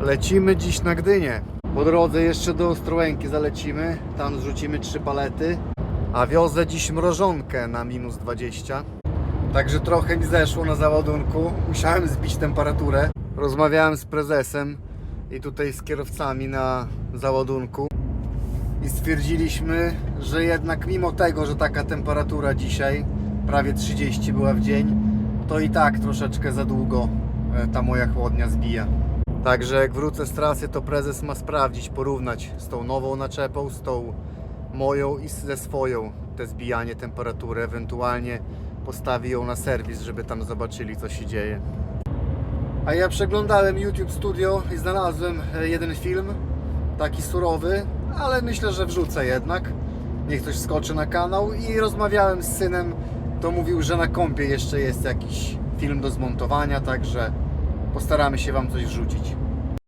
Lecimy dziś na Gdynię. Po drodze jeszcze do Ostrołęki zalecimy. Tam zrzucimy trzy palety. A wiozę dziś mrożonkę na minus 20. Także trochę mi zeszło na załadunku. Musiałem zbić temperaturę. Rozmawiałem z prezesem i tutaj z kierowcami na załadunku. I stwierdziliśmy, że jednak mimo tego, że taka temperatura dzisiaj, prawie 30 była w dzień, to i tak troszeczkę za długo e, ta moja chłodnia zbija. Także jak wrócę z trasy, to prezes ma sprawdzić, porównać z tą nową naczepą, z tą moją i ze swoją te zbijanie temperatury. Ewentualnie postawi ją na serwis, żeby tam zobaczyli, co się dzieje. A ja przeglądałem YouTube Studio i znalazłem e, jeden film, taki surowy, ale myślę, że wrzucę jednak. Niech ktoś skoczy na kanał i rozmawiałem z synem, to mówił, że na kompie jeszcze jest jakiś film do zmontowania, także postaramy się Wam coś wrzucić.